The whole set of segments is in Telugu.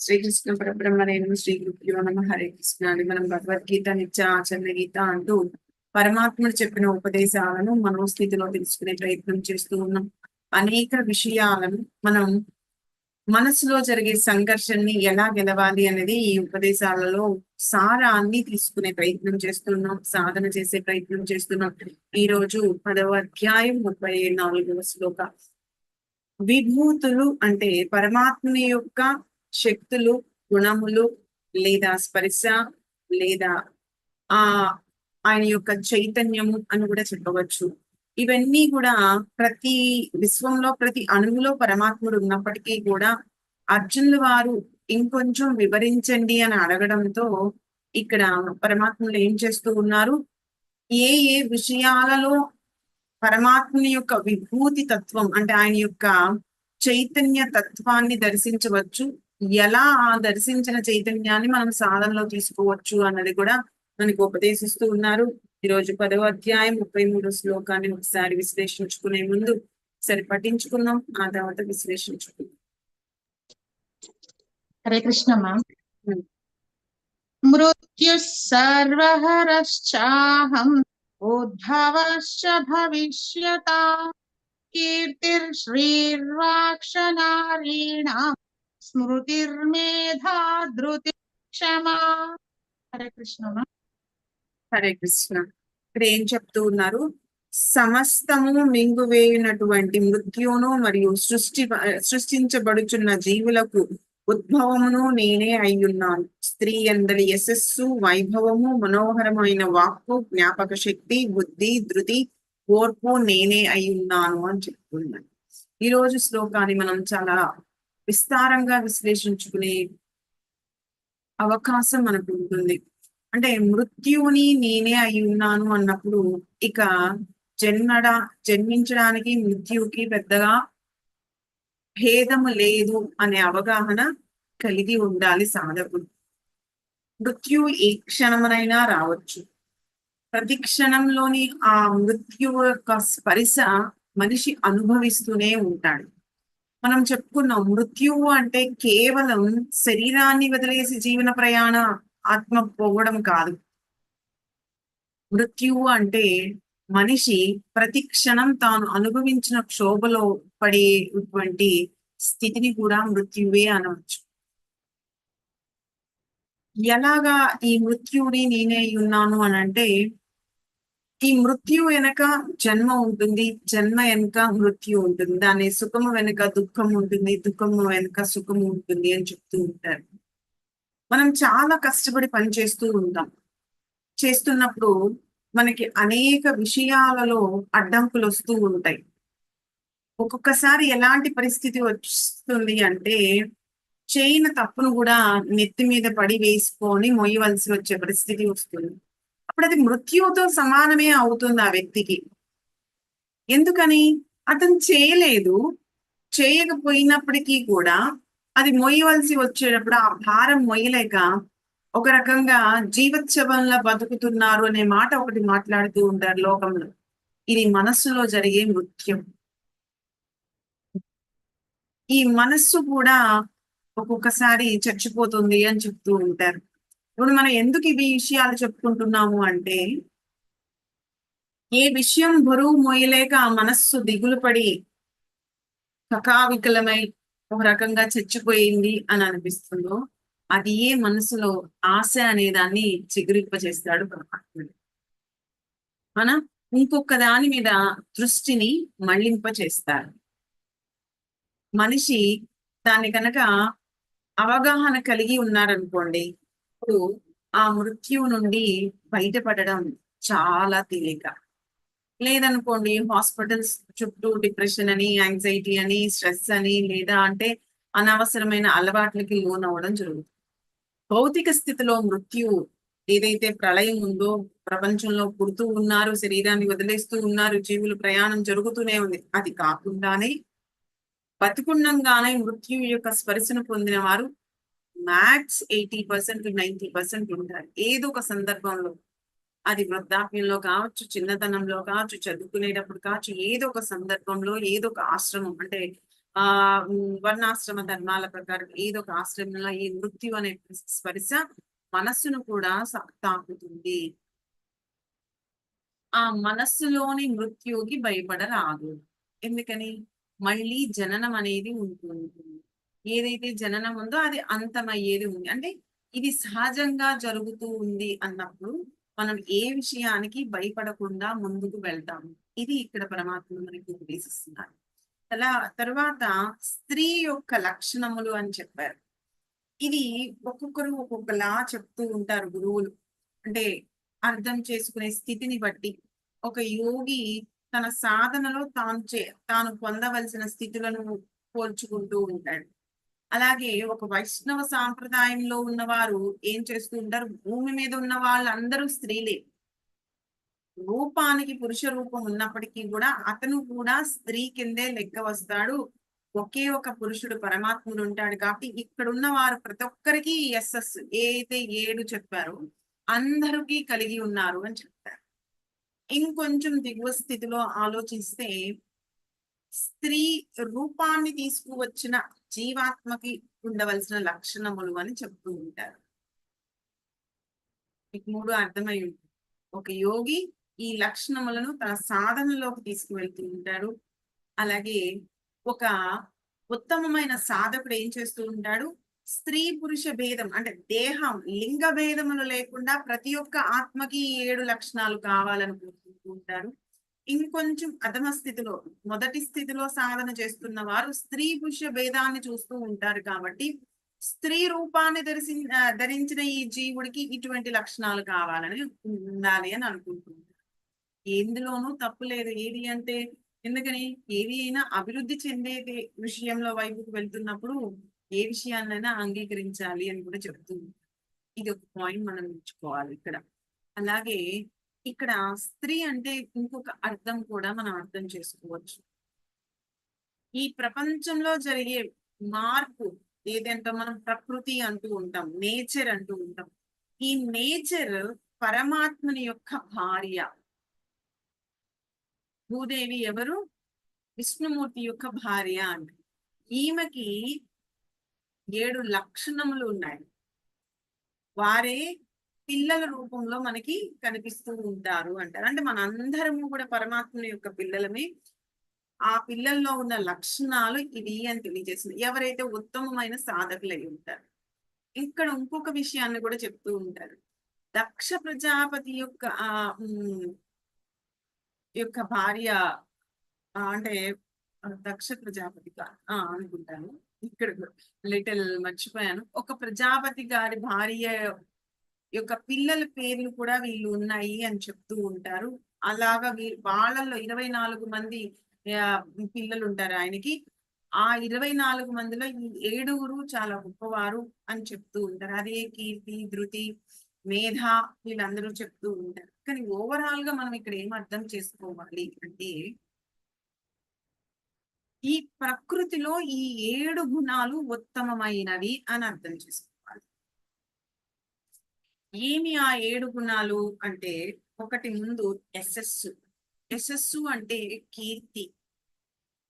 శ్రీకృష్ణ పరబ్రహ్మణేను శ్రీ గురుభ్యో నమ హరే కృష్ణ అని మనం భగవద్గీత నిత్య ఆచరణ గీత అంటూ పరమాత్ముడు చెప్పిన ఉపదేశాలను మనోస్థితిలో తెలుసుకునే ప్రయత్నం చేస్తూ ఉన్నాం. అనేక విషయాలను మనం మనసులో జరిగే సంఘర్షణని ఎలా గెలవాలి అనేది ఈ ఉపదేశాలలో సారాన్ని తీసుకునే ప్రయత్నం చేస్తున్నాం సాధన చేసే ప్రయత్నం చేస్తున్నాం. ఈ రోజు పదవ అధ్యాయం ముప్పై నాలుగవ శ్లోక. విభూతులు అంటే పరమాత్మని యొక్క శక్తులు గుణములు లేదా స్పర్శ లేదా ఆ ఆయన యొక్క చైతన్యము అని కూడా చెప్పవచ్చు. ఇవన్నీ కూడా ప్రతి విశ్వంలో ప్రతి అణువులో పరమాత్ముడు ఉన్నప్పటికీ కూడా అర్జునుల వారు ఇంకొంచెం వివరించండి అని అడగడంతో ఇక్కడ పరమాత్ములు ఏం చేస్తూ ఉన్నారు? ఏ ఏ విషయాలలో పరమాత్ముని యొక్క విభూతి తత్వం అంటే ఆయన యొక్క చైతన్య తత్వాన్ని దర్శించవచ్చు? ఎలా ఆ దర్శించిన చైతన్యాన్ని మనం సాధనలో తీసుకోవచ్చు అన్నది కూడా మనకు ఉపదేశిస్తూ ఉన్నారు. ఈ రోజు పదవ అధ్యాయం ముప్పై మూడో శ్లోకాన్ని ఒకసారి విశ్లేషించుకునే ముందు సరి పఠించుకుందాం. ఆ తర్వాత విశ్లేషించుకుందాం. హరే కృష్ణ మ్యామ్. మృత్యు సర్వహరశ్చాహం ఉద్భవశ్చ భవిష్యత కీర్తిర్శ్రీర్వాక్షనారీణాం స్మృతిర్మేధా ధృతి క్షమా హరే కృష్ణ హరే కృష్ణ. ఇక్కడ ఏం చెప్తూ ఉన్నారు? సమస్తము మింగువేయునటువంటి మృత్యును మరియు సృష్టి సృష్టించబడుచున్న జీవులకు ఉద్భవమును నేనే అయ్యున్నాను. స్త్రీ అందరి యశస్సు వైభవము మనోహరమైన వాక్కు జ్ఞాపక శక్తి బుద్ధి ధృతి ఓర్పు నేనే అయ్యున్నాను అని చెప్తున్నాను ఈ రోజు శ్లోకాన్ని మనం చాలా విస్తారంగా విశ్లేషించుకునే అవకాశం మనకు ఉంటుంది. అంటే మృత్యువుని నేనే అయి ఉన్నాను అన్నప్పుడు ఇక జన్మడ జన్మించడానికి మృత్యువుకి పెద్దగా భేదము లేదు అనే అవగాహన కలిగి ఉండాలి సాధకుడు. మృత్యు ఏ క్షణమునైనా రావచ్చు. ప్రతి క్షణంలోని ఆ మృత్యువు యొక్క స్పరిశ మనిషి అనుభవిస్తూనే ఉంటాడు. మనం చెప్పుకున్నాం మృత్యువు అంటే కేవలం శరీరాన్ని వదిలేసి జీవన ప్రయాణ ఆత్మ పోవడం కాదు. మృత్యువు అంటే మనిషి ప్రతి క్షణం తాను అనుభవించిన క్షోభలో పడేటువంటి స్థితిని కూడా మృత్యువే అనవచ్చు. ఎలాగా ఈ మృత్యువుని నేనే ఉన్నాను అని అంటే ఈ మృత్యు వెనక జన్మ ఉంటుంది జన్మ వెనుక మృత్యు ఉంటుంది. దాని సుఖము వెనుక దుఃఖం ఉంటుంది దుఃఖము వెనుక సుఖము ఉంటుంది అని చెప్తూ ఉంటారు. మనం చాలా కష్టపడి పని చేస్తూ ఉంటాం. చేస్తున్నప్పుడు మనకి అనేక విషయాలలో అడ్డంకులు వస్తూ ఉంటాయి. ఒక్కొక్కసారి ఎలాంటి పరిస్థితి వస్తుంది అంటే చేయని తప్పును కూడా నెత్తి మీద పడి వేసుకొని మొయ్యవలసి వచ్చే పరిస్థితి వస్తుంది. అప్పుడు అది మృత్యువుతో సమానమే అవుతుంది ఆ వ్యక్తికి. ఎందుకని? అతను చేయలేదు. చేయకపోయినప్పటికీ కూడా అది మొయ్యవలసి వచ్చేటప్పుడు ఆ భారం మొయ్యలేక ఒక రకంగా జీవోత్సవంలో బతుకుతున్నారు అనే మాట ఒకటి మాట్లాడుతూ ఉంటారు లోకంలో. ఇది మనస్సులో జరిగే మృత్యం. ఈ మనస్సు కూడా ఒక్కొక్కసారి చచ్చిపోతుంది అని చెప్తూ ఉంటారు. ఇప్పుడు మనం ఎందుకు ఇవి విషయాలు చెప్పుకుంటున్నాము అంటే ఏ విషయం బరువు మోయలేక ఆ మనస్సు దిగులు పడి కకావికలమై ఒక రకంగా చచ్చిపోయింది అని అనిపిస్తుందో అది ఏ మనసులో ఆశ అనే దాన్ని చిగురింపజేస్తాడు పరమాత్ముడు మన ఇంకొక దాని మీద దృష్టిని మళ్ళింపచేస్తారు మనిషి దాన్ని కనుక అవగాహన కలిగి ఉన్నారనుకోండి ఇప్పుడు ఆ మృత్యువు నుండి బయటపడడం చాలా తేలిక. లేదనుకోండి హాస్పిటల్స్ చుట్టూ డిప్రెషన్ అని యాంగ్జైటీ అని స్ట్రెస్ అని లేదా అంటే అనవసరమైన అలవాట్లకి లోన్ అవ్వడం జరుగుతుంది. భౌతిక స్థితిలో మృత్యువు ఏదైతే ప్రళయం ఉందో ప్రపంచంలో పుడుతూ ఉన్నారు శరీరాన్ని వదిలేస్తూ ఉన్నారు జీవులు ప్రయాణం జరుగుతూనే ఉంది. అది కాకుండానే బతికుండంగానే మృత్యు యొక్క స్పర్శను పొందిన వారు max eighty percent ninety percent ఉంటారు. ఏదో ఒక సందర్భంలో. అది వృద్ధాప్యంలో కావచ్చు చిన్నతనంలో కావచ్చు చదువుకునేటప్పుడు కావచ్చు ఏదో ఒక సందర్భంలో ఏదో ఒక ఆశ్రమం అంటే ఆ వర్ణాశ్రమ ధర్మాల ప్రకారం ఏదో ఒక ఆశ్రమంలో ఈ మృత్యు అనే స్పర్శ మనస్సును కూడా తాకుతుంది. ఆ మనస్సులోని మృత్యుకి భయపడరాదు. ఎందుకని? మళ్ళీ జననం అనేది ఉంటుంది. ఏదైతే జననం ఉందో అది అంతమయ్యేది ఉంది. అంటే ఇది సహజంగా జరుగుతూ ఉంది అన్నప్పుడు మనం ఏ విషయానికి భయపడకుండా ముందుకు వెళ్తాము. ఇది ఇక్కడ పరమాత్మ మనకి ఉపదేశిస్తున్నారు. అలా తర్వాత స్త్రీ యొక్క లక్షణములు అని చెప్పారు. ఇది ఒక్కొక్కరు ఒక్కొక్కలా చెప్తూ ఉంటారు గురువులు. అంటే అర్థం చేసుకునే స్థితిని బట్టి ఒక యోగి తన సాధనలో తాను చే తాను పొందవలసిన స్థితులను పోల్చుకుంటూ ఉంటాడు. అలాగే ఒక వైష్ణవ సాంప్రదాయంలో ఉన్నవారు ఏం చేస్తూ ఉంటారు? భూమి మీద ఉన్న వాళ్ళందరూ స్త్రీలే. రూపానికి పురుష రూపం ఉన్నప్పటికీ కూడా అతను కూడా స్త్రీ కిందే లెక్క వస్తాడు. ఒకే ఒక పురుషుడు పరమాత్ముడు ఉంటాడు కాబట్టి ఇక్కడ ఉన్న వారు ప్రతి ఒక్కరికి ఎస్ఎస్ ఏ ఏడు చెప్పారో అందరికీ కలిగి ఉన్నారు అని చెప్తారు. ఇంకొంచెం దిగువ స్థితిలో ఆలోచిస్తే స్త్రీ రూపాన్ని తీసుకువచ్చిన జీవాత్మకి ఉండవలసిన లక్షణములు అని చెప్తూ ఉంటారు. మీకు మూడు అర్థమై ఉంటుంది ఒక యోగి ఈ లక్షణములను తన సాధనలోకి తీసుకువెళ్తూ ఉంటాడు. అలాగే ఒక ఉత్తమమైన సాధకుడు ఏం చేస్తూ ఉంటాడు? స్త్రీ పురుష భేదం అంటే దేహం లింగ భేదములు లేకుండా ప్రతి ఒక్క ఆత్మకి ఏడు లక్షణాలు కావాలని కోరుకుంటూ ఉంటారు ఇంకొంచెం అధమ స్థితిలో మొదటి స్థితిలో సాధన చేస్తున్న వారు స్త్రీ పురుష భేదాన్ని చూస్తూ ఉంటారు కాబట్టి స్త్రీ రూపాన్ని ధరిసి ధరించిన ఈ జీవుడికి ఇటువంటి లక్షణాలు కావాలని ఉండాలి అని అనుకుంటున్నారు ఎందులోనూ తప్పు లేదు. ఏది అంటే ఎందుకని? ఏది అయినా అభివృద్ధి చెందే విషయంలో వైపుకు వెళ్తున్నప్పుడు ఏ విషయాన్నైనా అంగీకరించాలి అని కూడా చెప్తుంది ఇది ఒక పాయింట్ మనం నేర్చుకోవాలి ఇక్కడ. అలాగే ఇక్కడ స్త్రీ అంటే ఇంకొక అర్థం కూడా మనం అర్థం చేసుకోవచ్చు. ఈ ప్రపంచంలో జరిగే మార్పు ఏదంటే మనం ప్రకృతి అంటూ ఉంటాం నేచర్ అంటూ ఉంటాం. ఈ నేచర్ పరమాత్మని యొక్క భార్య. భూదేవి ఎవరు? విష్ణుమూర్తి యొక్క భార్య అంట. ఈమెకి ఏడు లక్షణములు ఉన్నాయి. వారే పిల్లల రూపంలో మనకి కనిపిస్తూ ఉంటారు అంటారు. అంటే మన అందరము కూడా పరమాత్మ యొక్క పిల్లలమే. ఆ పిల్లల్లో ఉన్న లక్షణాలు ఇది అని తెలియజేస్తుంది. ఎవరైతే ఉత్తమమైన సాధకులు అయి ఉంటారు. ఇక్కడ ఇంకొక విషయాన్ని కూడా చెప్తూ ఉంటారు. దక్ష ప్రజాపతి యొక్క ఆ యొక్క భార్య అంటే దక్ష ప్రజాపతి అనుకుంటాను. ఇక్కడ లిటిల్ మర్చిపోయాను. ఒక ప్రజాపతి గారి భార్య యొక్క పిల్లల పేర్లు కూడా వీళ్ళు ఉన్నాయి అని చెప్తూ ఉంటారు. అలాగా వీ- వాళ్ళల్లో ఇరవై నాలుగు మంది పిల్లలు ఉంటారు ఆయనకి. ఆ ఇరవై నాలుగు మందిలో ఈ ఏడుగురు చాలా గొప్పవారు అని చెప్తూ ఉంటారు. అదే కీర్తి ధృతి మేధ వీళ్ళందరూ చెప్తూ ఉంటారు. కానీ ఓవరాల్గా మనం ఇక్కడ ఏం అర్థం చేసుకోవాలి అంటే ఈ ప్రకృతిలో ఈ ఏడు గుణాలు ఉత్తమమైనవి అని అర్థం చేసుకోవాలి ఏమి ఆ ఏడు గుణాలు అంటే ఒకటి ముందు యశస్సు యశస్సు అంటే కీర్తి.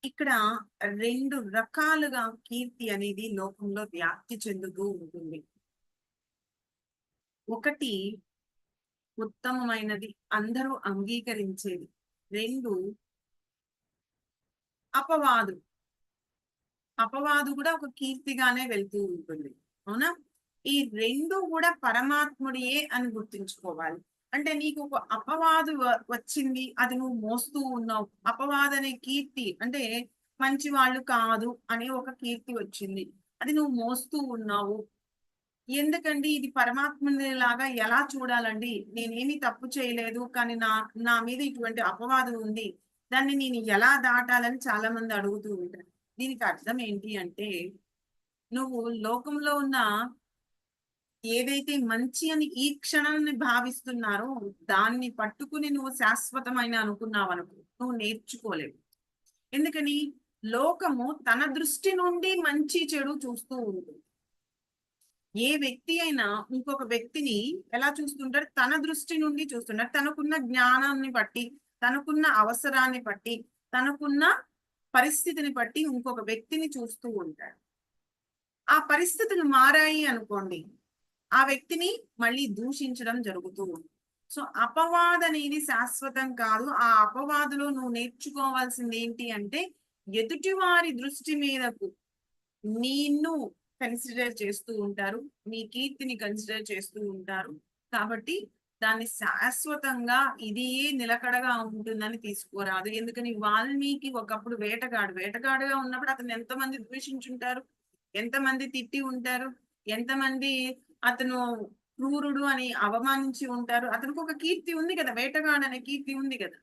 ఇక్కడ రెండు రకాలుగా కీర్తి అనేది లోకంలో వ్యాప్తి చెందుతూ ఉంటుంది. ఒకటి ఉత్తమమైనది అందరూ అంగీకరించేది. రెండు అపవాదు. అపవాదు కూడా ఒక కీర్తిగానే వెళ్తూ ఉంటుంది. అవునా? ఈ రెండు కూడా పరమాత్ముడియే అని గుర్తుంచుకోవాలి. అంటే నీకు ఒక అపవాదు వ- వచ్చింది అది నువ్వు మోస్తూ ఉన్నావు. అపవాదు అనే కీర్తి అంటే మంచి వాళ్ళు కాదు అనే ఒక కీర్తి వచ్చింది. అది నువ్వు మోస్తూ ఉన్నావు. ఎందుకండి ఇది పరమాత్మని లాగా ఎలా చూడాలండి? నేనేమి తప్పు చేయలేదు కానీ నా నా మీద ఇటువంటి అపవాదం ఉంది. దాన్ని నేను ఎలా దాటాలని చాలా మంది అడుగుతూ ఉంటారు. దీనికి అర్థం ఏంటి అంటే నువ్వు లోకంలో ఉన్న ఏదైతే మంచి అని ఈ క్షణాన్ని భావిస్తున్నారో దాన్ని పట్టుకుని నువ్వు శాశ్వతమైన అనుకున్నావు అనుకో నువ్వు నేర్చుకోలేవు. ఎందుకని? లోకము తన దృష్టి నుండి మంచి చెడు చూస్తూ ఉంటుంది. ఏ వ్యక్తి అయినా ఇంకొక వ్యక్తిని ఎలా చూస్తుంటారు తన దృష్టి నుండి చూస్తుంటారు తనకున్న జ్ఞానాన్ని బట్టి తనకున్న అవసరాన్ని బట్టి తనకున్న పరిస్థితిని బట్టి ఇంకొక వ్యక్తిని చూస్తూ ఉంటాడు. ఆ పరిస్థితులు మారాయి అనుకోండి. ఆ వ్యక్తిని మళ్ళీ దూషించడం జరుగుతూ ఉంది. సో అపవాద అనేది శాశ్వతం కాదు. ఆ అపవాదులో నువ్వు నేర్చుకోవాల్సింది ఏంటి అంటే ఎదుటివారి దృష్టి మీదకు నిన్ను కన్సిడర్ చేస్తూ ఉంటారు. నీ కీర్తిని కన్సిడర్ చేస్తూ ఉంటారు. కాబట్టి దాన్ని శాశ్వతంగా ఇది నిలకడగా ఉంటుందని తీసుకోరాదు. ఎందుకని వాల్మీకి ఒకప్పుడు వేటగాడు వేటగాడుగా ఉన్నప్పుడు అతను ఎంతమంది ద్వేషించుంటారు ఎంతమంది తిట్టి ఉంటారు? ఎంతమంది అతను క్రూరుడు అని అవమానించి ఉంటారు. అతనికి ఒక కీర్తి ఉంది కదా వేటగాడు అనే కీర్తి ఉంది కదా.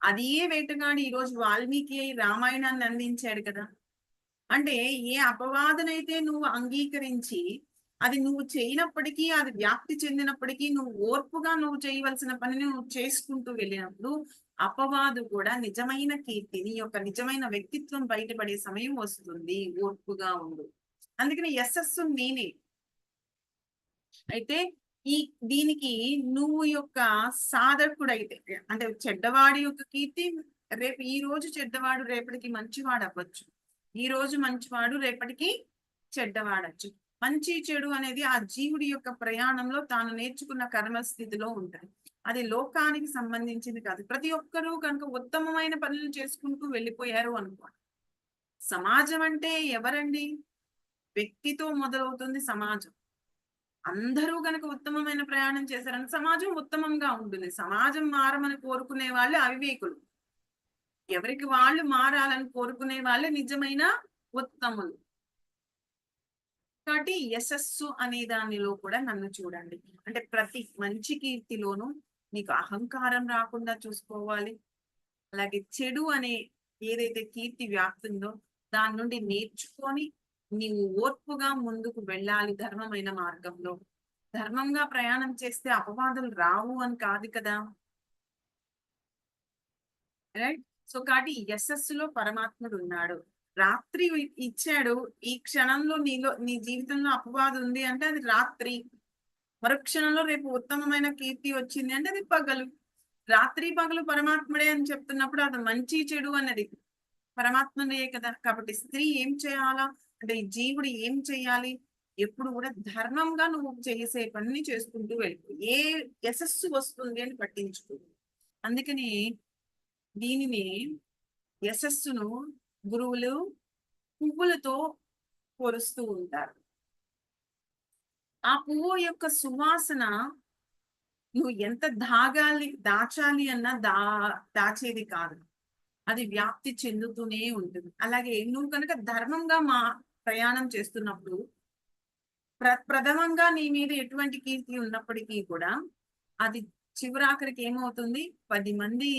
అదే వేటగాడు ఈ రోజు వాల్మీకి అయి రామాయణాన్ని అందించాడు కదా. అంటే ఏ అపవాదనైతే నువ్వు అంగీకరించి అది నువ్వు చేయనప్పటికీ అది వ్యాప్తి చెందినప్పటికీ నువ్వు ఓర్పుగా నువ్వు చేయవలసిన పనిని నువ్వు చేసుకుంటూ వెళ్ళినప్పుడు అపవాదు కూడా నిజమైన కీర్తి నీ యొక్క నిజమైన వ్యక్తిత్వం బయటపడే సమయం వస్తుంది ఓర్పుగా ఉండు. అందుకని యశస్సు నేనే. అయితే ఈ దీనికి నువ్వు యొక్క సాధకుడైతే అంటే చెడ్డవాడి యొక్క కీర్తి రేపు ఈ రోజు చెడ్డవాడు రేపటికి మంచివాడు అవ్వచ్చు. ఈ రోజు మంచివాడు రేపటికి చెడ్డవాడచ్చు. మంచి చెడు అనేది ఆ జీవుడి యొక్క ప్రయాణంలో తాను నేర్చుకున్న కర్మ స్థితిలో ఉంటుంది అది లోకానికి సంబంధించింది కాదు. ప్రతి ఒక్కరూ కనుక ఉత్తమమైన పనులు చేసుకుంటూ వెళ్ళిపోయారు అనుకో. సమాజం అంటే ఎవరండి? వ్యక్తితో మొదలవుతుంది సమాజం. అందరూ కనుక ఉత్తమమైన ప్రయాణం చేశారని సమాజం ఉత్తమంగా ఉంటుంది. సమాజం మారమని కోరుకునే వాళ్ళు అవివేకులు. ఎవరికి వాళ్ళు మారాలని కోరుకునే వాళ్ళే నిజమైన ఉత్తములు. కాబట్టి యశస్సు అనే దానిలో కూడా నన్ను చూడండి. అంటే ప్రతి మంచి కీర్తిలోనూ నీకు అహంకారం రాకుండా చూసుకోవాలి. అలాగే చెడు అనే ఏదైతే కీర్తి వ్యాప్తుందో దాని నుండి నేర్చుకొని నీవు ఓర్పుగా ముందుకు వెళ్ళాలి ధర్మమైన మార్గంలో. ధర్మంగా ప్రయాణం చేస్తే అపవాదులు రావు అని కాదు కదా. రైట్ సో కాబట్టి యశస్సులో పరమాత్ముడు ఉన్నాడు. రాత్రి ఇచ్చాడు. ఈ క్షణంలో నీలో నీ జీవితంలో అపవాదం ఉంది అంటే అది రాత్రి. మరుక్షణంలో రేపు ఉత్తమమైన కీర్తి వచ్చింది అంటే అది పగలు. రాత్రి పగలు పరమాత్ముడే అని చెప్తున్నప్పుడు అది మంచి చెడు అన్నది. పరమాత్మనే కదా. కాబట్టి స్త్రీ ఏం చేయాలా? అంటే ఈ జీవుడు ఏం చేయాలి? ఎప్పుడు కూడా ధర్మంగా నువ్వు చేసే పనిని చేసుకుంటూ వెళ్ళిపో ఏ యశస్సు వస్తుంది అని పట్టించుకో. అందుకని దీనిని యశస్సును గురువులు పువ్వులతో పొరుస్తూ ఉంటారు. ఆ పువ్వు యొక్క సువాసన నువ్వు ఎంత దాగాలి దాచాలి అన్నా దా దాచేది కాదు. అది వ్యాప్తి చెందుతూనే ఉంటుంది. అలాగే నువ్వు కనుక ధర్మంగా మా ప్రయాణం చేస్తున్నప్పుడు ప్ర ప్రథమంగా నీ మీద ఎటువంటి కీర్తి ఉన్నప్పటికీ కూడా అది చివరాఖరికి ఏమవుతుంది? పది మంది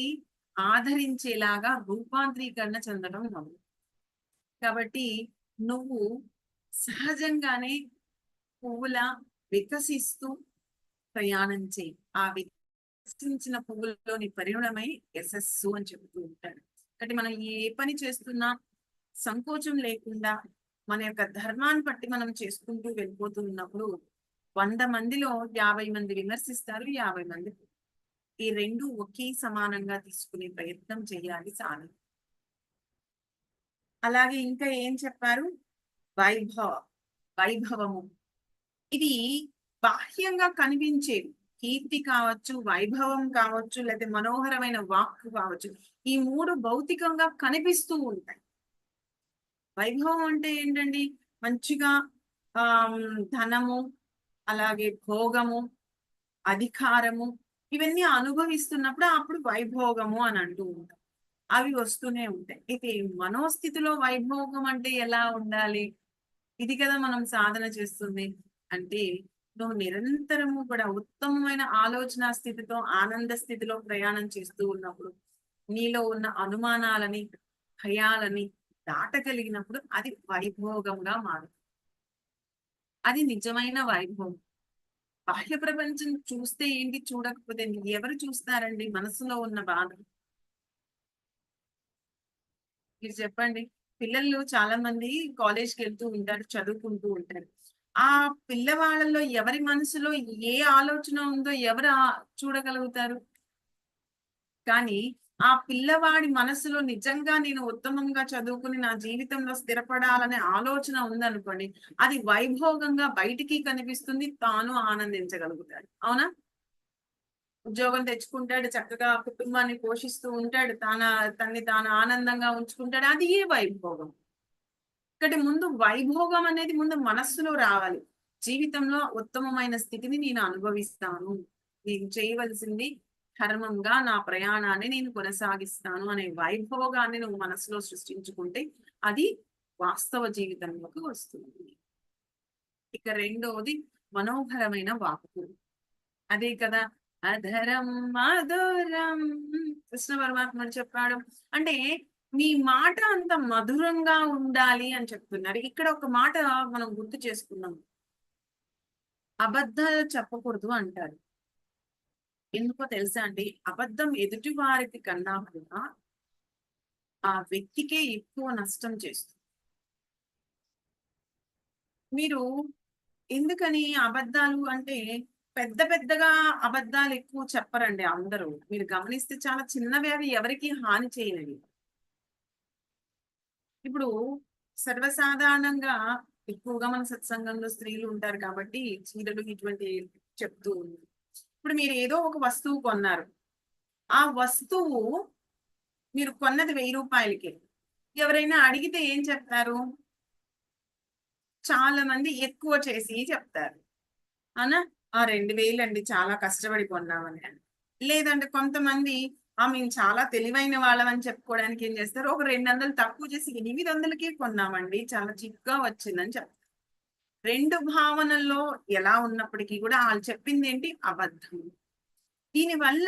ఆదరించేలాగా రూపాంతరీకరణ చెందడం మొదలు కాబట్టి నువ్వు సహజంగానే పువ్వుల వికసిస్తూ ప్రయాణం చేయి. ఆ వికసించిన పువ్వులలోని పరిణామై యశస్సు అని చెబుతూ ఉంటాడు. కాబట్టి మనం ఏ పని చేస్తున్నా సంకోచం లేకుండా మన యొక్క ధర్మాన్ని బట్టి మనం చేసుకుంటూ వెళ్ళిపోతూ ఉన్నప్పుడు వంద మందిలో యాభై మంది విమర్శిస్తారు యాభై మంది ఈ రెండు ఒకే సమానంగా తీసుకునే ప్రయత్నం చేయాలి సాధన అలాగే ఇంకా ఏం చెప్పారు? వైభవ వైభవము. ఇది బాహ్యంగా కనిపించేది కీర్తి కావచ్చు వైభవం కావచ్చు లేదా మనోహరమైన వాక్ కావచ్చు ఈ మూడు భౌతికంగా కనిపిస్తూ ఉంటాయి. వైభవం అంటే ఏంటండి? మంచిగా ఆ ధనము అలాగే భోగము అధికారము ఇవన్నీ అనుభవిస్తున్నప్పుడు అప్పుడు వైభోగము అని అంటూ ఉంటాం. అవి వస్తూనే ఉంటాయి. అయితే మనోస్థితిలో వైభోగం అంటే ఎలా ఉండాలి? ఇది కదా మనం సాధన చేస్తుంది. అంటే నువ్వు నిరంతరము కూడా ఉత్తమమైన ఆలోచన స్థితితో ఆనంద స్థితిలో ప్రయాణం చేస్తూ ఉన్నప్పుడు నీలో ఉన్న అనుమానాలని భయాలని దాటగలిగినప్పుడు అది వైభోగంగా మారుతుంది. అది నిజమైన వైభవం. బాహ్య ప్రపంచం చూస్తే ఏంటి చూడకపోతే ఎవరు చూస్తారండి? మనసులో ఉన్న బాధ. మీరు చెప్పండి. పిల్లలు చాలా మంది కాలేజ్కి వెళ్తూ ఉంటారు చదువుకుంటూ ఉంటారు. ఆ పిల్లవాళ్ళలో ఎవరి మనసులో ఏ ఆలోచన ఉందో ఎవరు చూడగలుగుతారు? కానీ ఆ పిల్లవాడి మనసులో నిజంగా నేను ఉత్తమంగా చదువుకుని నా జీవితంలో స్థిరపడాలనే ఆలోచన ఉందనుకోండి అది వైభోగంగా బయటికి కనిపిస్తుంది తాను ఆనందించగలుగుతాడు. అవునా? ఉద్యోగం తెచ్చుకుంటాడు చక్కగా కుటుంబాన్ని పోషిస్తూ ఉంటాడు తన తన్ని తాను ఆనందంగా ఉంచుకుంటాడు అది ఏ వైభోగం? ఇక్కడ ముందు వైభోగం అనేది ముందు మనస్సులో రావాలి. జీవితంలో ఉత్తమమైన స్థితిని నేను అనుభవిస్తాను. నేను చేయవలసింది ధర్మంగా నా ప్రయాణాన్ని నేను కొనసాగిస్తాను అనే వైభవగాన్ని నువ్వు మనసులో సృష్టించుకుంటే అది వాస్తవ జీవితంలోకి వస్తుంది. ఇక రెండవది మనోహరమైన వాక్కు. అదే కదా అధరం మధురం కృష్ణ పరమాత్మ చెప్పాడు. అంటే మీ మాట అంత మధురంగా ఉండాలి అని చెప్తున్నారు. ఇక్కడ ఒక మాట మనం గుర్తు చేసుకున్నాం. అబద్ధాలు చెప్పకూడదు అంటారు. ఎందుకో తెలుసా అండి? అబద్ధం ఎదుటి వారికి కన్నా కూడా ఆ వ్యక్తికే ఎక్కువ నష్టం చేస్తుంది. మీరు ఎందుకని అబద్ధాలు అంటే పెద్ద పెద్దగా అబద్ధాలు ఎక్కువ చెప్పరండి అందరూ. మీరు గమనిస్తే చాలా చిన్నవి అవి ఎవరికి హాని చేయనివి ఇప్పుడు సర్వసాధారణంగా ఎక్కువగా మన సత్సంగంలో స్త్రీలు ఉంటారు కాబట్టి చీరలు ఇటువంటి చెప్తూ ఉంది ఇప్పుడు మీరు ఏదో ఒక వస్తువు కొన్నారు. ఆ వస్తువు మీరు కొన్నది వెయ్యి రూపాయలకి. ఎవరైనా అడిగితే ఏం చెప్తారు? చాలా మంది ఎక్కువ చేసి చెప్తారు. అనా? ఆ రెండు వేలు అండి చాలా కష్టపడి కొన్నామని అని. లేదంటే కొంతమంది ఆ మేము చాలా తెలివైన వాళ్ళమని చెప్పుకోవడానికి ఏం చేస్తారు? ఒక రెండు వందలు తక్కువ చేసి ఎనిమిది వందలకే కొన్నామండి. చాలా చిక్గా వచ్చిందని చెప్తారు. రెండు భావనల్లో ఎలా ఉన్నప్పటికీ కూడా వాళ్ళు చెప్పింది ఏంటి? అబద్ధం. దీనివల్ల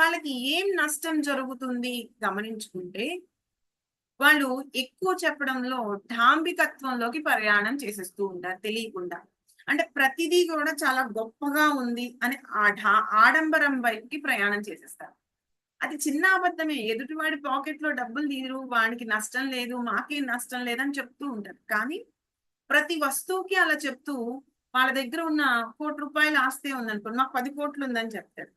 వాళ్ళకి ఏం నష్టం జరుగుతుంది గమనించుకుంటే వాళ్ళు ఎక్కువ చెప్పడంలో ఢాంబికత్వంలోకి ప్రయాణం చేసేస్తూ ఉంటారు తెలియకుండా. అంటే ప్రతిదీ కూడా చాలా గొప్పగా ఉంది అని ఆ ఢా ఆడంబరం వైపుకి ప్రయాణం చేసేస్తారు. అది చిన్న అబద్ధమే. ఎదుటివాడి పాకెట్లో డబ్బులు తీరు వాడికి నష్టం లేదు మాకేం నష్టం లేదని చెప్తూ ఉంటారు. కానీ ప్రతి వస్తువుకి అలా చెప్తూ వాళ్ళ దగ్గర ఉన్న కోటి రూపాయల ఆస్తే ఉందనుకోండి నాకు పది కోట్లు ఉందని చెప్తాడు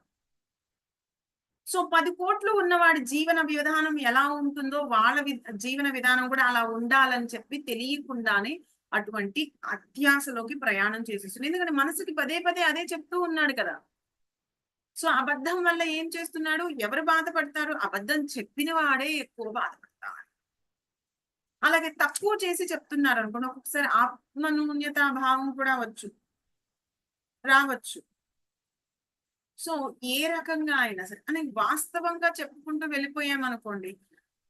సో పది కోట్లు ఉన్నవాడి జీవన విధానం ఎలా ఉంటుందో వాళ్ళ వి- జీవన విధానం కూడా అలా ఉండాలని చెప్పి తెలియకుండానే అటువంటి అత్యాశలోకి ప్రయాణం చేసేస్తుంది. ఎందుకంటే మనసుకి పదే పదే అదే చెప్తూ ఉన్నాడు కదా. సో అబద్ధం వల్ల ఏం చేస్తున్నాడు? ఎవరు బాధపడతారు? అబద్ధం చెప్పిన వాడే ఎక్కువ బాధ అలాగే తక్కువ చేసి చెప్తున్నారు అనుకోండి ఒక్కొక్కసారి ఆత్మన్యూన్యత భావం కూడా వచ్చు రావచ్చు. సో ఏ రకంగా అయినా సరే అని వాస్తవంగా చెప్పుకుంటూ వెళ్ళిపోయామనుకోండి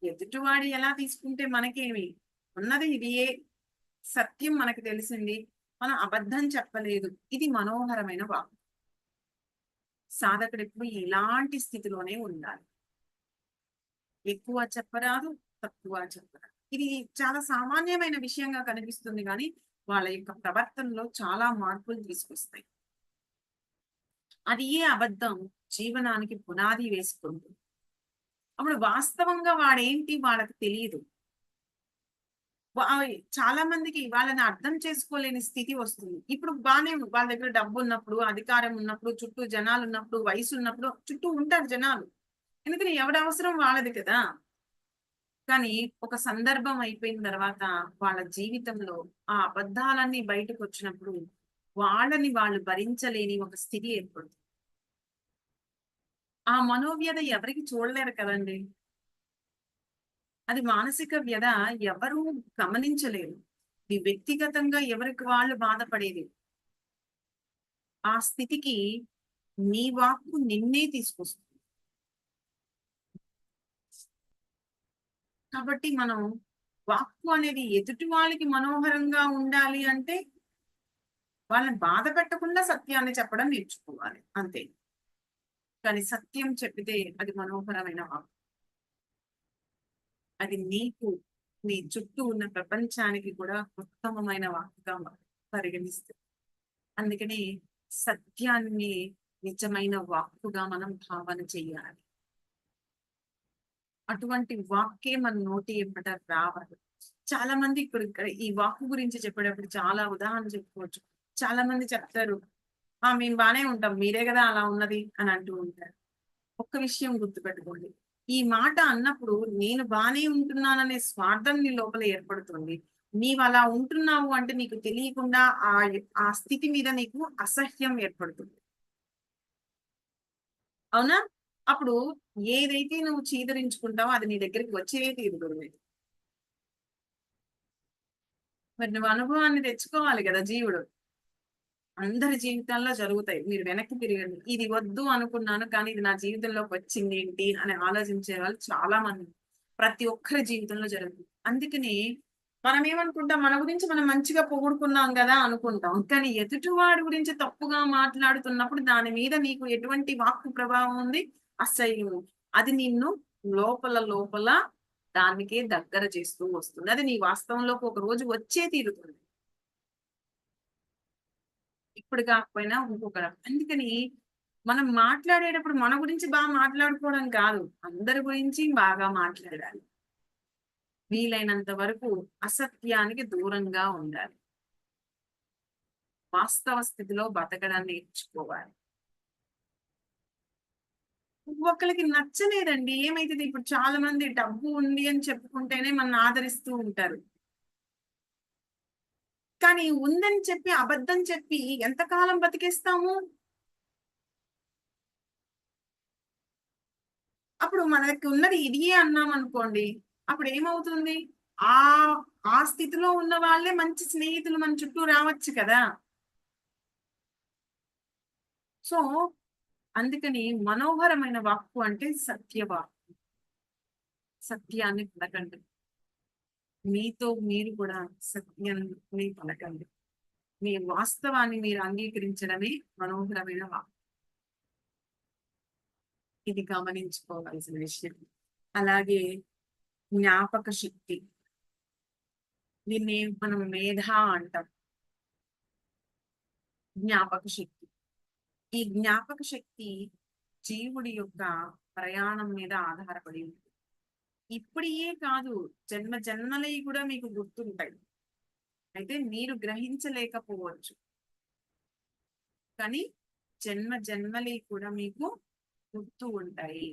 ఎదుటివాడి ఎలా తీసుకుంటే మనకేమి? ఉన్నది ఇదియే సత్యం మనకు తెలిసింది మనం అబద్ధం చెప్పలేదు ఇది మనోహరమైన వాక్. సాధకుడు ఎప్పుడు ఇలాంటి స్థితిలోనే ఉండాలి. ఎక్కువ చెప్పరాదు తక్కువ చెప్పరాదు. ఇది చాలా సామాన్యమైన విషయంగా కనిపిస్తుంది కానీ వాళ్ళ యొక్క ప్రవర్తనలో చాలా మార్పులు తీసుకొస్తాయి. అది ఏ అబద్ధం? జీవనానికి పునాది వేసుకుంటుంది అప్పుడు వాస్తవంగా వాడేంటి వాళ్ళకి తెలియదు. చాలా మందికి వాళ్ళని అర్థం చేసుకోలేని స్థితి వస్తుంది. ఇప్పుడు బాగానే వాళ్ళ దగ్గర డబ్బు ఉన్నప్పుడు అధికారం ఉన్నప్పుడు చుట్టూ జనాలు ఉన్నప్పుడు వయసు ఉన్నప్పుడు చుట్టూ ఉంటారు జనాలు. ఎందుకని ఎవడ అవసరం వాళ్ళది కదా? కానీ ఒక సందర్భం అయిపోయిన తర్వాత వాళ్ళ జీవితంలో ఆ అబద్ధాలన్నీ బయటకు వచ్చినప్పుడు వాళ్ళని వాళ్ళు భరించలేని ఒక స్థితి ఏర్పడుతుంది. ఆ మనోవ్యధ ఎవరికి చూడలేరు కదండి? అది మానసిక వ్యధ ఎవరూ గమనించలేరు. ఇది వ్యక్తిగతంగా ఎవరికి వాళ్ళు బాధపడేది? ఆ స్థితికి నీ వాక్కు నిన్నే తీసుకొస్తుంది. కాబట్టి మనం వాక్కు అనేది ఎదుటి వాళ్ళకి మనోహరంగా ఉండాలి అంటే వాళ్ళని బాధ పెట్టకుండా సత్యాన్ని చెప్పడం నేర్చుకోవాలి అంతే. కానీ సత్యం చెప్పితే అది మనోహరమైన వాక్కు. అది నీకు నీ చుట్టూ ఉన్న ప్రపంచానికి కూడా ఉత్తమమైన వాక్కుగా పరిగణిస్తుంది. అందుకని సత్యాన్ని నిజమైన వాక్కుగా మనం భావన చేయాలి. అటువంటి వాక్యం మన నోటి ఎప్పట రావాలి చాలా మంది ఇప్పుడు ఇక్కడ ఈ వాక్కు గురించి చెప్పేటప్పుడు చాలా ఉదాహరణ చెప్పుకోవచ్చు. చాలా మంది చెప్తారు ఆ మేము బానే ఉంటాం మీరే కదా అలా ఉన్నది అని అంటూ ఉంటారు. ఒక్క విషయం గుర్తుపెట్టుకోండి. ఈ మాట అన్నప్పుడు నేను బానే ఉంటున్నాననే స్వార్థం నీ లోపల ఏర్పడుతుంది. నీవు అలా ఉంటున్నావు అంటే నీకు తెలియకుండా ఆ ఆ స్థితి మీద నీకు అసహ్యం ఏర్పడుతుంది. అవునా? అప్పుడు ఏదైతే నువ్వు చీదరించుకుంటావో అది నీ దగ్గరికి వచ్చే తీరుతుంది మరి నువ్వు అనుభవాన్ని తెచ్చుకోవాలి కదా జీవుడు. అందరి జీవితాల్లో జరుగుతాయి. మీరు వెనక్కి తిరగండి. ఇది వద్దు అనుకున్నాను కానీ ఇది నా జీవితంలోకి వచ్చింది ఏంటి అని ఆలోచించే వాళ్ళు చాలా మంది ప్రతి ఒక్కరి జీవితంలో జరుగుతుంది. అందుకని మనం ఏమనుకుంటాం మన గురించి మనం మంచిగా పొగుడుకున్నాం కదా అనుకుంటాం. కానీ ఎదుటివాడి గురించి తప్పుగా మాట్లాడుతున్నప్పుడు దాని మీద నీకు ఎటువంటి వాక్కు ప్రభావం ఉంది? అసహ్యము. అది నిన్ను లోపల లోపల దానికే దగ్గర చేస్తూ వస్తుంది. అది నీ వాస్తవంలోకి ఒక రోజు వచ్చే తీరుతుంది. ఇప్పుడు కాకపోయినా ఇంకొక అందుకని మనం మాట్లాడేటప్పుడు మన గురించి బాగా మాట్లాడుకోవడం కాదు. అందరి గురించి బాగా మాట్లాడాలి. వీలైనంత వరకు అసత్యానికి దూరంగా ఉండాలి. వాస్తవ స్థితిలో బతకడాన్ని నేర్చుకోవాలి. ఒకరికి నచ్చలేదండి. ఏమైతుంది? ఇప్పుడు చాలా మంది డబ్బు ఉంది అని చెప్పుకుంటేనే మన ఆదరిస్తూ ఉంటారు. కానీ ఉందని చెప్పి అబద్ధం చెప్పి ఎంతకాలం బతికేస్తాము? అప్పుడు మనకి ఉన్నది ఇదియే అన్నాం అనుకోండి అప్పుడు ఏమవుతుంది? ఆ ఆ స్థితిలో ఉన్న వాళ్ళే మంచి స్నేహితులు మన చుట్టూ రావచ్చు కదా. సో అందుకని మనోహరమైన వాక్కు అంటే సత్యవాక్కు సత్యాన్ని పలకండి. మీతో మీరు కూడా సత్యాన్ని పలకండి. మీ వాస్తవాన్ని మీరు అంగీకరించడమే మనోహరమైన వాక్కు. ఇది గమనించుకోవాల్సిన విషయం. అలాగే జ్ఞాపక శక్తి. దీన్ని మనం మేధ అంటాం. జ్ఞాపక శక్తి. ఈ జ్ఞాపక శక్తి జీవుడి యొక్క ప్రయాణం మీద ఆధారపడి ఉంటుంది. ఇప్పుడే కాదు జన్మ జన్మలై కూడా మీకు గుర్తుంటాయి. అయితే మీరు గ్రహించలేకపోవచ్చు. కానీ జన్మ జన్మలై కూడా మీకు గుర్తు ఉంటాయి.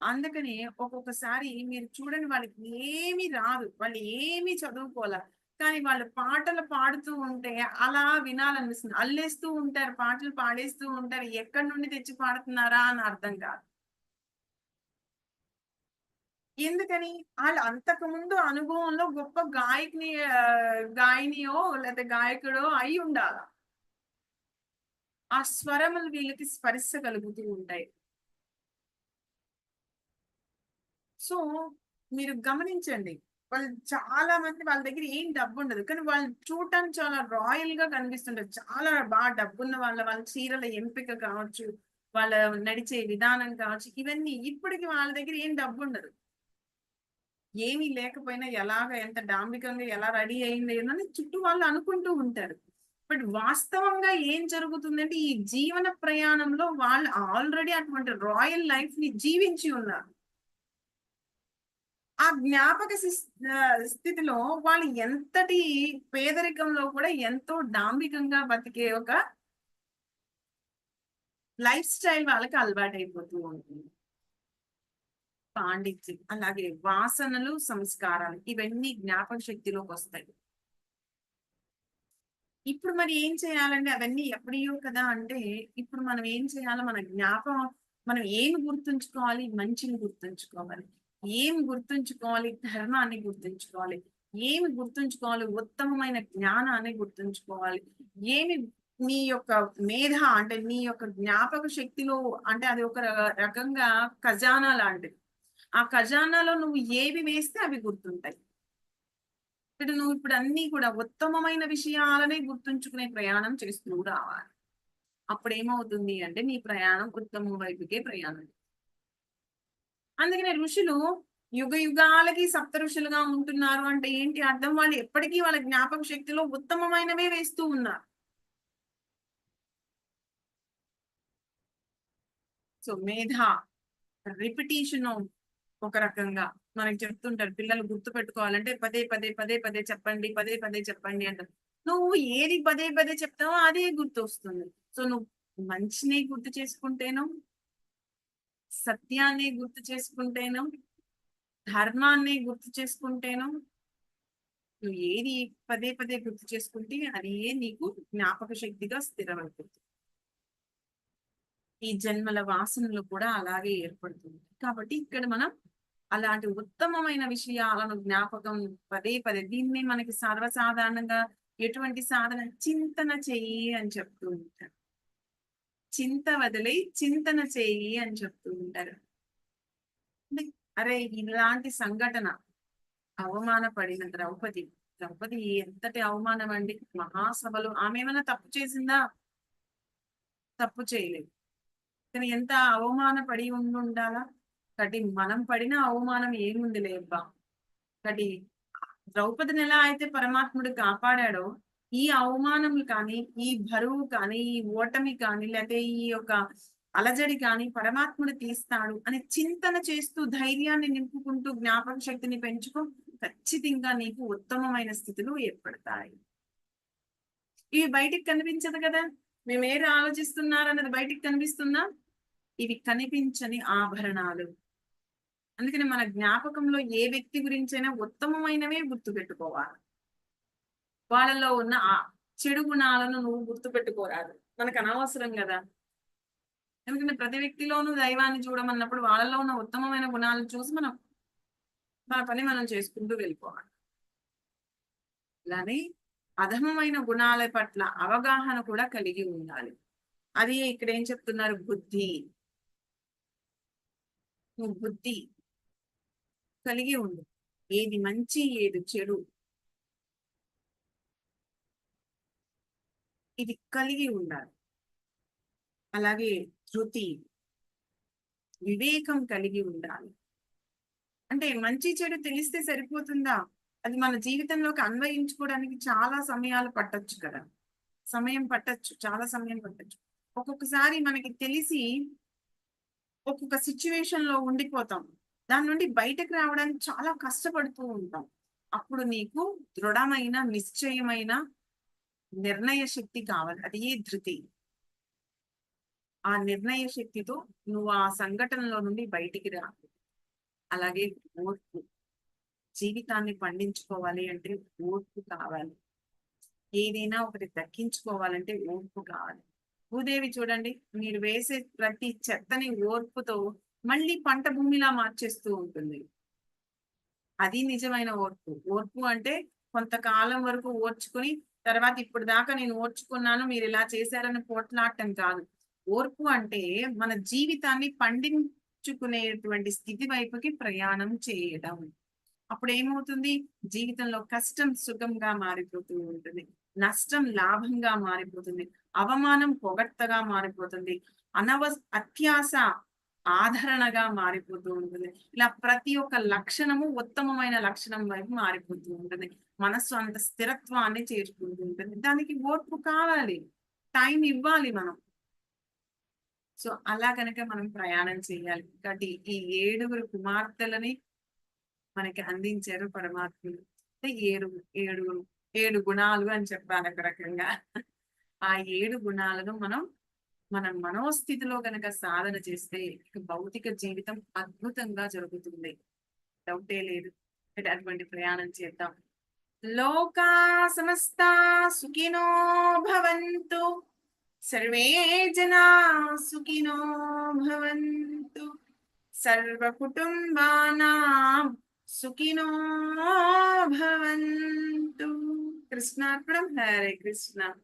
అందుకని ఒక్కొక్కసారి మీరు చూడని వాళ్ళకి ఏమి రాదు. వాళ్ళు ఏమీ చదువుకోలే కానీ వాళ్ళు పాటలు పాడుతూ ఉంటే అలా వినాలనిపిస్తుంది. అల్లేస్తూ ఉంటారు పాటలు పాడేస్తూ ఉంటారు. ఎక్కడి నుండి తెచ్చి పాడుతున్నారా అని అర్థం కాదు. ఎందుకని? వాళ్ళు అంతకు ముందు అనుభవంలో గొప్ప గాయకుని గాయనియో లేదా గాయకుడో అయి ఉండాల? ఆ స్వరములు వీళ్ళకి స్పర్శ కలుగుతూ ఉంటాయి. సో మీరు గమనించండి. వాళ్ళు చాలా మంది వాళ్ళ దగ్గర ఏం డబ్బు ఉండదు. కానీ వాళ్ళు చూడటానికి చాలా రాయల్గా కనిపిస్తుంటారు. చాలా బాగా డబ్బున్న వాళ్ళ వాళ్ళ చీరల ఎంపిక కావచ్చు వాళ్ళ నడిచే విధానం కావచ్చు ఇవన్నీ ఇప్పటికి వాళ్ళ దగ్గర ఏం డబ్బు ఉండదు. ఏమీ లేకపోయినా ఎలాగ ఎంత డాంబికంగా ఎలా రెడీ అయింది అని చుట్టూ వాళ్ళు అనుకుంటూ ఉంటారు. బట్ వాస్తవంగా ఏం జరుగుతుందంటే ఈ జీవన ప్రయాణంలో వాళ్ళు ఆల్రెడీ అటువంటి రాయల్ లైఫ్ని జీవించి ఉన్నారు. ఆ జ్ఞాపక స్థితిలో వాళ్ళు ఎంతటి పేదరికంలో కూడా ఎంతో డాంబికంగా బతికే ఒక లైఫ్ స్టైల్ వాళ్ళకి అలవాటైపోతూ ఉంటుంది. పాండిత్యం అలాగే వాసనలు సంస్కారాలు ఇవన్నీ జ్ఞాపక శక్తిలోకి వస్తాయి. ఇప్పుడు మరి ఏం చేయాలంటే అవన్నీ ఎప్పుడో కదా అంటే ఇప్పుడు మనం ఏం చేయాలో మన జ్ఞాపకం మనం ఏమి గుర్తుంచుకోవాలి? మంచిని గుర్తుంచుకోవాలి. ఏమి గుర్తుంచుకోవాలి? ధర్మాన్ని గుర్తుంచుకోవాలి. ఏమి గుర్తుంచుకోవాలి? ఉత్తమమైన జ్ఞానాన్ని గుర్తుంచుకోవాలి. ఏమి నీ యొక్క మేధ అంటే నీ యొక్క జ్ఞాపక శక్తిలో అంటే అది ఒక రకంగా ఖజానా లాంటిది. ఆ ఖజానాలో నువ్వు ఏవి వేస్తే అవి గుర్తుంటాయి. ఇక్కడ నువ్వు ఇప్పుడు అన్ని కూడా ఉత్తమమైన విషయాలనే గుర్తుంచుకునే ప్రయాణం చేస్తూ రావాలి. అప్పుడు ఏమవుతుంది అంటే నీ ప్రయాణం ఉత్తమం వైపుకే ప్రయాణం అందుకనే ఋషులు యుగ యుగాలకి సప్త ఋషులుగా ఉంటున్నారు అంటే ఏంటి అర్థం? వాళ్ళు ఎప్పటికీ వాళ్ళ జ్ఞాపక శక్తిలో ఉత్తమమైనవే వేస్తూ ఉన్నారు. సో మేధ రిపిటేషన్ ఒక రకంగా మనకి చెప్తుంటారు. పిల్లలు గుర్తు పెట్టుకోవాలంటే పదే పదే పదే పదే చెప్పండి పదే పదే చెప్పండి అంటారు. నువ్వు ఏది పదే పదే చెప్తావో అదే గుర్తు వస్తుంది సో నువ్వు మంచిని గుర్తు చేసుకుంటేను సత్యాన్ని గుర్తు చేసుకుంటేనో ధర్మాన్ని గుర్తు చేసుకుంటేనో నువ్వు ఏది పదే పదే గుర్తు చేసుకుంటే అది ఏ నీకు జ్ఞాపక శక్తిగా స్థిరమైపోతుంది. ఈ జన్మల వాసనలు కూడా అలాగే ఏర్పడుతుంది. కాబట్టి ఇక్కడ మనం అలాంటి ఉత్తమమైన విషయాలను జ్ఞాపకం పదే పదే దీన్ని మనకి సర్వసాధారణంగా ఎటువంటి సాధన చింతన చెయ్యి అని చెప్తూ ఉంటారు. చింత వదిలి చింతన చెయ్యి అని చెప్తూ ఉంటారు. అరే ఇలాంటి సంఘటన అవమానపడిన ద్రౌపది ద్రౌపది ఎంతటి అవమానం అండి? మహాసభలు ఆమె ఏమైనా తప్పు చేసిందా? తప్పు చేయలేదు. కానీ ఎంత అవమానపడి ఉండి ఉండాలా కాబట్టి మనం పడిన అవమానం ఏముంది లేబ్బా కాబట్టి ద్రౌపదిని ఎలా అయితే పరమాత్ముడు కాపాడాడో ఈ అవమానములు కానీ ఈ బరువు కానీ ఈ ఓటమి కానీ లేకపోతే ఈ యొక్క అలజడి కానీ పరమాత్ముడు తీస్తాడు అని చింతన చేస్తూ ధైర్యాన్ని నింపుకుంటూ జ్ఞాపక శక్తిని పెంచుకో ఖచ్చితంగా నీకు ఉత్తమమైన స్థితులు ఏర్పడతాయి. ఇవి బయటికి కనిపించదు కదా? మేము ఏది ఆలోచిస్తున్నారు అన్నది బయటికి కనిపిస్తుందా? ఇవి కనిపించని ఆభరణాలు. అందుకని మన జ్ఞాపకంలో ఏ వ్యక్తి గురించైనా ఉత్తమమైనవే గుర్తు పెట్టుకోవాలి వాళ్ళలో ఉన్న ఆ చెడు గుణాలను నువ్వు గుర్తు పెట్టుకోరాదు మనకు అనవసరం కదా. ఎందుకంటే ప్రతి వ్యక్తిలోనూ దైవాన్ని చూడమన్నప్పుడు వాళ్ళలో ఉన్న ఉత్తమమైన గుణాలను చూసి మనం మన పని మనం చేసుకుంటూ వెళ్ళిపోవాలి. అలానే అధమమైన గుణాల పట్ల అవగాహన కూడా కలిగి ఉండాలి. అది ఇక్కడ ఏం చెప్తున్నారు? బుద్ధి. నువ్వు బుద్ధి కలిగి ఉండు. ఏది మంచి ఏది చెడు ఇది కలిగి ఉండాలి. అలాగే ధృతి వివేకం కలిగి ఉండాలి. అంటే మంచి చెడు తెలిస్తే సరిపోతుందా? అది మన జీవితంలోకి అన్వయించుకోవడానికి చాలా సమయాలు పట్టచ్చు కదా. సమయం పట్టచ్చు చాలా సమయం పట్టచ్చు. ఒక్కొక్కసారి మనకి తెలిసి ఒక్కొక్క సిచ్యువేషన్లో ఉండిపోతాం. దాని నుండి బయటకు రావడానికి చాలా కష్టపడుతూ ఉంటాం. అప్పుడు నీకు దృఢమైన నిశ్చయమైన నిర్ణయ శక్తి కావాలి. అది ఏ ధృతి? ఆ నిర్ణయ శక్తితో నువ్వు ఆ సంఘటనలో నుండి బయటికి రా. అలాగే ఓర్పు. జీవితాన్ని పండించుకోవాలి అంటే ఓర్పు కావాలి. ఏదైనా ఒకటి దక్కించుకోవాలంటే ఓర్పు కావాలి. భూదేవి చూడండి మీరు వేసే ప్రతి చెత్తని ఓర్పుతో మళ్ళీ పంట భూమిలా మార్చేస్తూ ఉంటుంది. అది నిజమైన ఓర్పు. ఓర్పు అంటే కొంతకాలం వరకు ఓర్చుకుని తర్వాత ఇప్పుడు దాకా నేను ఓర్చుకున్నాను మీరు ఇలా చేశారని పోట్లాడటం కాదు. ఓర్పు అంటే మన జీవితాన్ని పండించుకునేటువంటి స్థితి వైపుకి ప్రయాణం చేయడం. అప్పుడు ఏమవుతుంది జీవితంలో కష్టం సుఖంగా మారిపోతూ ఉంటుంది. నష్టం లాభంగా మారిపోతుంది. అవమానం పొగడ్తగా మారిపోతుంది. అనవ అత్యాస ఆదరణగా మారిపోతూ ఉంటుంది. ఇలా ప్రతి ఒక్క లక్షణము ఉత్తమమైన లక్షణం వైపు మారిపోతూ ఉంటుంది. మనస్సు అంత స్థిరత్వాన్ని చేర్చుకుంటూ ఉంటుంది. దానికి ఓర్పు కావాలి. టైం ఇవ్వాలి మనం. సో అలా కనుక మనం ప్రయాణం చేయాలి. కాబట్టి ఈ ఏడుగురు కుమార్తెలని మనకి అందించారు పరమాత్ములు ఏడు ఏడుగురు ఏడు గుణాలు అని చెప్పాలి ఒక రకంగా. ఆ ఏడు గుణాలను మనం మన మనోస్థితిలో కనుక సాధన చేస్తే భౌతిక జీవితం అద్భుతంగా జరుగుతుంది. డౌటే లేదు. అటువంటి ప్రయాణం చేద్దాం. లోకా సమస్త సుఖినో భవంతు. సర్వే జనా సుఖినో భవంతు. సర్వ కుటుంబానాం సుఖినో భవంతు. కృష్ణార్పణం. హరే కృష్ణ.